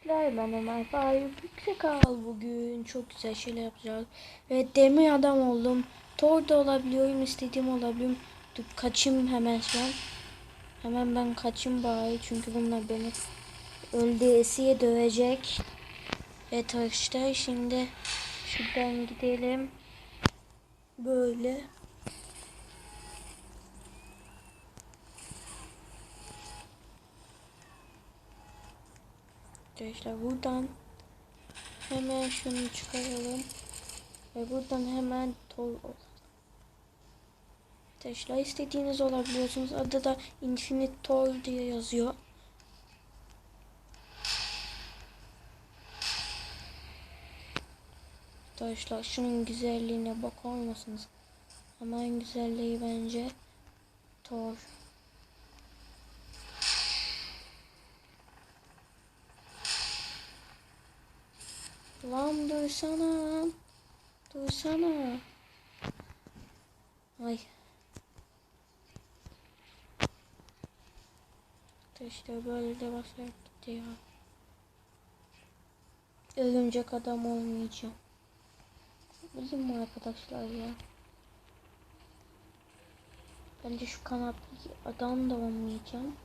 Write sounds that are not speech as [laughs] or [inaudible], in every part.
arkadaşlar ben Ömer Faruk Yüksek Al bugün çok güzel şeyler yapacağız. Ve demir adam oldum. Thor da olabiliyorum istediğim olabiliyorum. Dur, kaçayım hemen şu hemen ben kaçayım bari çünkü bunlar beni öldüresiye dövecek. Evet arkadaşlar şimdi şuradan gidelim. Böyle Arkadaşlar buradan hemen şunu çıkaralım. Ve buradan hemen tol olalım. Arkadaşlar istediğiniz olabiliyorsunuz. Adı da Infinite Toll diye yazıyor. Arkadaşlar şunun güzelliğine bakar mısınız? Ama en güzelliği bence Thor. Lan dursana. Dursana. Ay. İşte böyle de basarak gidiyor. Örümcek adam olmayacağım. Bizim mi arkadaşlar ya? Bence şu kanatlı adam da olmayacağım.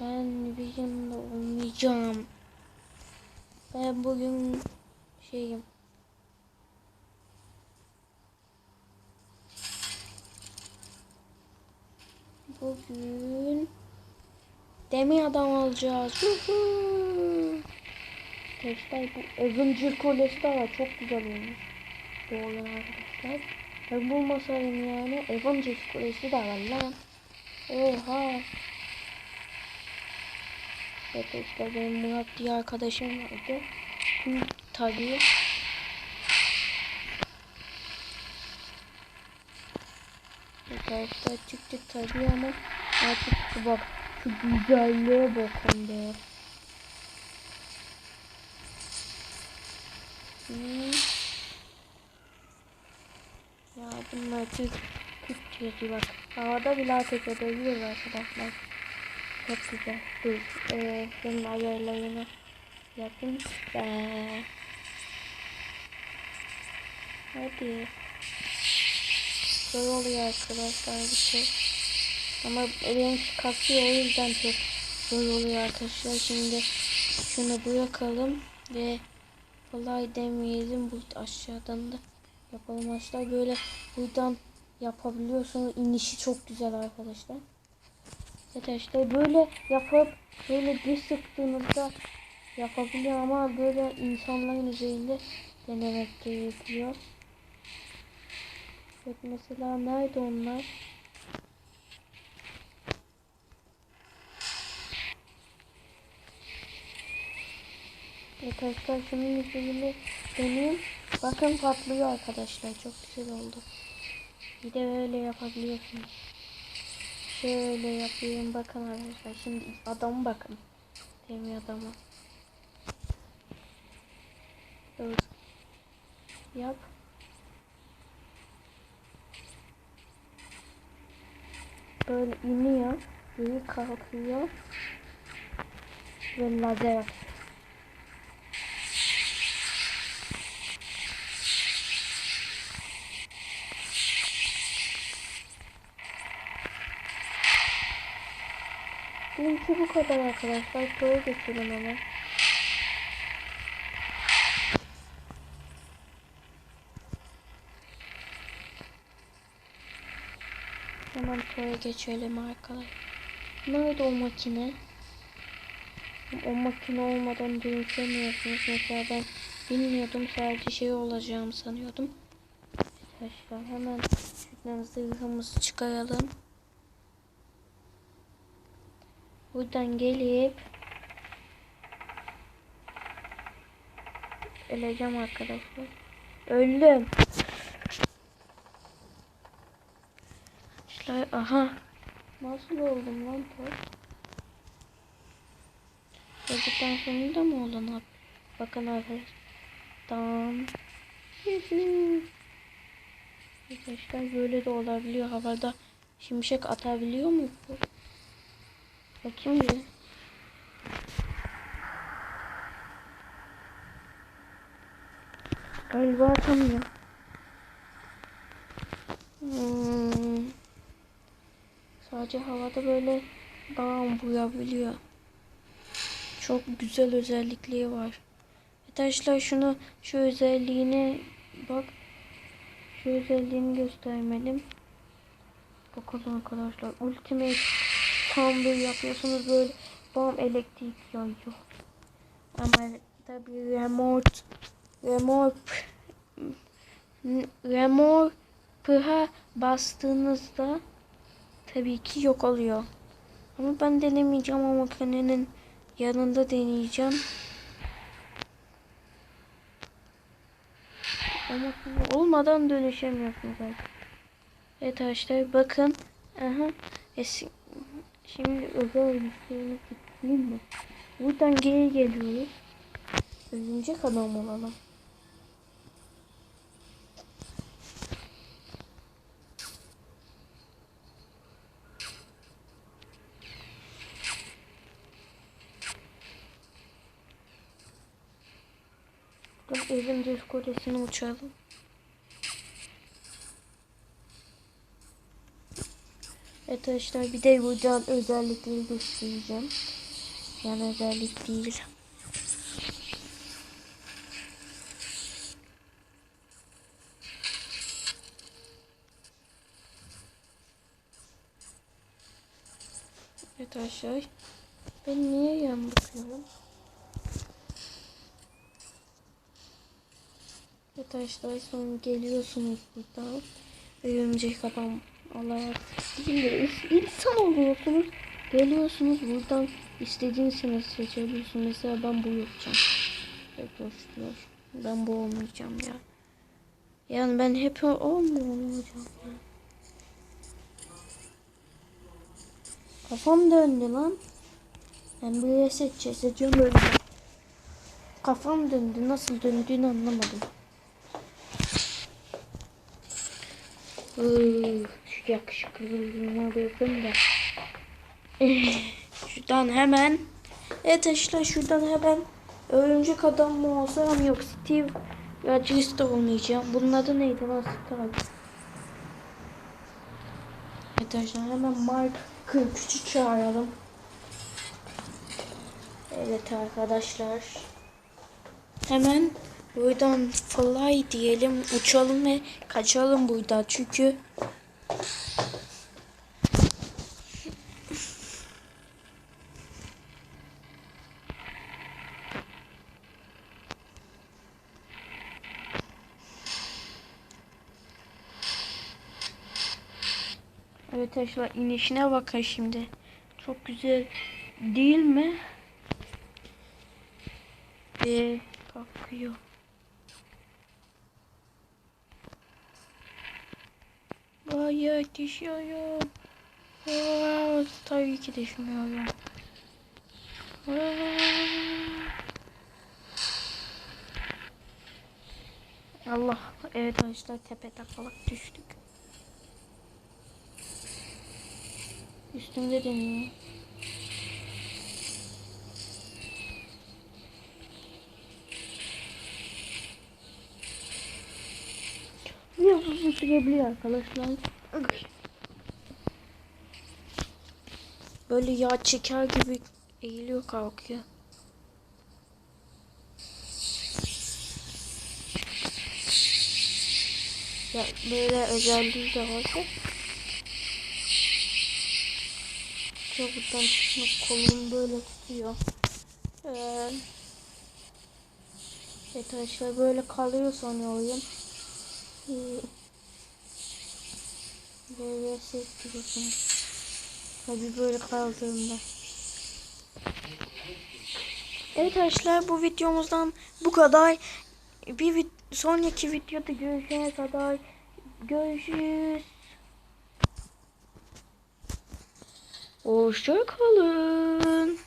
Ben Vision'da olmayacağım. Ben bugün şeyim. Bugün demir adam alacağız. Arkadaşlar bu Avenger kolesi de var. Çok güzel olmuş. Doğru arkadaşlar. Ben bulmasaydım yani Avenger kolesi de var lan. Oha. İşte benim Murat diye arkadaşım vardı. Hı, tabii. Arkadaşlar çıktık tabii ama artık şu bak şu güzelliğe bakın be. Hmm. Ya bunlar çok kötü bak. Havada bile ateş edebiliyor arkadaşlar. Çok güzel. Dur. Ee, benim ayarlarını yapayım. Ee, hadi. Zor oluyor arkadaşlar bir şey. Ama benim kasıyor o yüzden çok zor oluyor arkadaşlar. Şimdi şunu bırakalım ve kolay demeyelim. Bu aşağıdan da yapalım arkadaşlar. Böyle buradan yapabiliyorsunuz. İnişi çok güzel arkadaşlar. Arkadaşlar böyle yapıp böyle bir sıktığınızda yapabiliyor ama böyle insanların üzerinde denemek gerekiyor. Evet mesela nerede onlar? Arkadaşlar şunun üzerine deneyim. Bakın patlıyor arkadaşlar. Çok güzel oldu. Bir de öyle yapabiliyorsunuz. Şöyle yapayım. Bakın arkadaşlar. Şimdi adamı bakın. Demir adamı. Dur. Yap. Böyle iniyor. Geri kalkıyor. Ve lazer atıyor. Bu kadar arkadaşlar. Soru geçelim hemen. Hemen soru geçelim arkadaşlar. Nerede o makine? O makine olmadan dönüşemiyorsunuz. Mesela ben bilmiyordum. Sadece şey olacağımı sanıyordum. Arkadaşlar hemen şuradan zırhımızı çıkaralım. Buradan gelip öleceğim arkadaşlar. Öldüm. Çay aha. Nasıl oldum lan top? Yazıktan sonunda mı olan abi? Bakın arkadaşlar. Tam. Arkadaşlar böyle de olabiliyor. Havada şimşek atabiliyor mu bu? Bakayım bir. Galiba atamıyor. Hmm. Sadece havada böyle dağ vurabiliyor. Çok güzel özellikleri var. Arkadaşlar şunu şu özelliğine bak. Şu özelliğini göstermedim. Bakın arkadaşlar ultimate thunder yapıyorsunuz böyle bam elektrik yayıyor. Ama tabi remote remote remote pıha bastığınızda tabii ki yok oluyor. Ama ben denemeyeceğim ama makinenin yanında deneyeceğim. Ama olmadan dönüşemiyorsunuz artık. Evet arkadaşlar bakın. Aha. Eski, şimdi özel bilgisayarını kitleyeyim mi? Buradan geri geliyoruz. Örümcek adam olalım. Buradan örümcek kulesine uçalım. Arkadaşlar bir de buradan özellikleri göstereceğim. Yani özellik değil. Arkadaşlar. Ben niye yan bakıyorum? Arkadaşlar sonra geliyorsunuz buradan. Örümcek adam olarak değil de insan oluyorsunuz. Geliyorsunuz buradan istediğiniz seçebiliyorsunuz. Mesela ben bu yapacağım. Evet dostlar. Ben bu olmayacağım ya. Yani ben hep olmuyorum hocam. Kafam döndü lan. Ben buraya seçeceğim. Seçiyorum öyle. Kafam döndü. Nasıl döndüğünü anlamadım. Şu yakışıklılığına bakın da. [laughs] Şuradan hemen. Evet arkadaşlar şuradan hemen örümcek adam mı olsam yok Steve ya Jester olmayacağım. Bunun adı neydi lan Steve? Evet arkadaşlar hemen Mark 43'ü çağıralım. Evet arkadaşlar. Hemen buradan fly diyelim. Uçalım ve kaçalım buradan. Çünkü Evet arkadaşlar inişine bakın şimdi. Çok güzel değil mi? Ve kalkıyor. Hayır düşüyorum. Aa, tabii ki düşmüyorum. Aa. Allah evet arkadaşlar tepe takalak düştük. Üstümde deniyor. Biraz sürebiliyor arkadaşlar. Böyle yağ çeker gibi eğiliyor kalkıyor. Ya böyle özelliği de varsa Çabuktan çıkmak kolum böyle tutuyor. Ee, evet arkadaşlar böyle kalıyor sonra oyun. Böyle ses duyuyorsunuz. Tabi böyle kaldığında. Evet arkadaşlar bu videomuzdan bu kadar. Bir vid sonraki videoda görüşene kadar görüşürüz. Hoşça kalın.